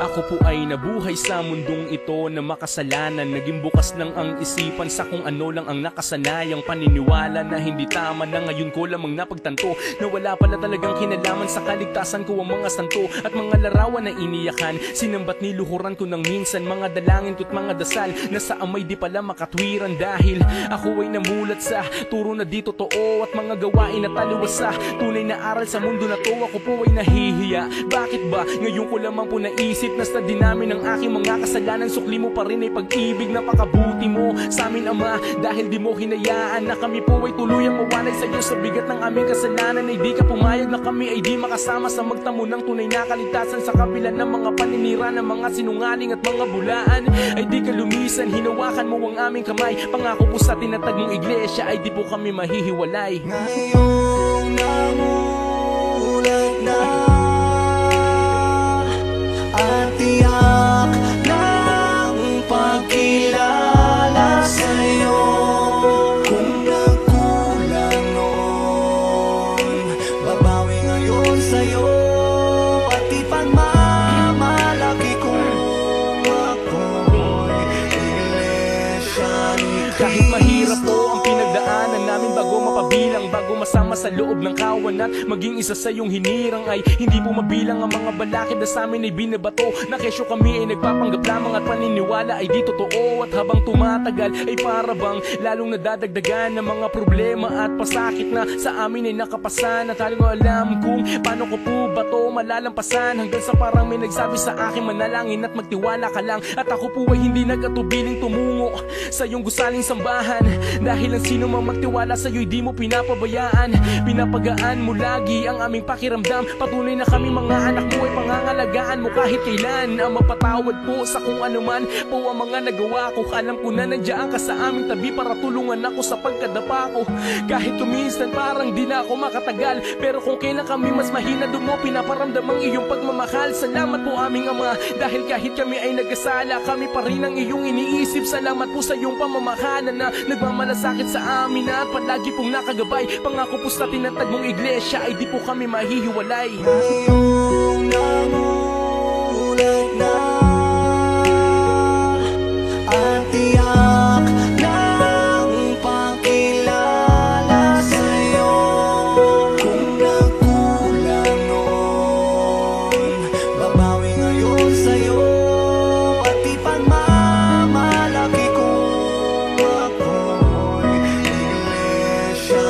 Ako po ay nabuhay sa mundong ito na makasalanan. Naging bukas lang ang isipan sa kung ano lang ang nakasanayang paniniwala Na hindi tama na ngayon ko lamang napagtanto. Na wala pala talagang kinalaman sa kaligtasan ko ang mga santo At mga larawan na iniyakan. Sinambat niluhuran ko ng minsan Mga dalangin ko't mga dasal. Na sa amay di pala makatwiran Dahil ako ay namulat sa turo na di totoo At mga gawain na taliwas sa tunay na aral sa mundo na to. Ako po ay nahihiya. Bakit ba ngayon ko lamang po naisip Na sa dinamin ng aking mga kasalanan. Sukli mo pa rin ay pag-ibig Napakabuti mo sa amin ama. Dahil di mo hinayaan na kami po ay tuluyang mawanay sa iyo Sa bigat ng aming kasalanan ay di ka pumayag Na kami ay di makasama sa magtamo ng tunay na kaligtasan. Sa kabila ng mga paninira ng mga sinungaling at mga bulaan Ay di ka lumisan, hinawakan mo ang aming kamay. Pangako po sa tinatag mong iglesia ay di po kami mahihiwalay. Ngayong sa'yo At ipagmamalaki kong ako'y Iglesia ni Kahit mahirap to ang pinagdaanan namin bago mapabilang Bago masama sa loob ng kawan maging isa sa iyong hinirang Ay hindi po mabilang ang mga balakid na sa amin ay binabato. Na kesyo kami ay nagpapanggap lamang at paniniwala ay di totoo. At habang tumatagal ay para bang lalong nadadagdagan ng mga problema At pasakit na sa amin ay nakapasan. At haling alam kung paano ko po ba to malalampasan. Hanggang sa parang may nagsabi sa akin manalangin at magtiwala ka lang. At ako po ay hindi nagkatubiling tumungo sa iyong gusaling sambahan. Dahil ang sino mang magtiwala sa iyo'y di mo pinapabayaan Pinapagaan mo lagi ang aming pakiramdam. Patuloy na kami mga anak mo ay pangangalagaan mo kahit kailan. Ang mapatawad po sa kung ano man po ang mga nagawa ko. Alam ko na nandiyan ka sa aming tabi para tulungan ako sa pagkadapa ko. Kahit kuminsan parang di na ako makatagal. Pero kung kailan kami mas mahina doon mo pinaparamdam ang iyong pagmamahal. Salamat po aming ama. Dahil kahit kami ay nagkasala Kami pa rin ang iyong iniisip. Salamat po sa iyong pamamahalan na nagmamalasakit sa amin At palagi pong nakagabay mga kupos na tinatag mong iglesia ay di po kami mahihiwalay. Ngayong nangulat na at tiyak ng pakilala sa'yo Kung nagkulang noon, babawi ngayon sa'yo Pati pagmamalaki kong ako'y iglesia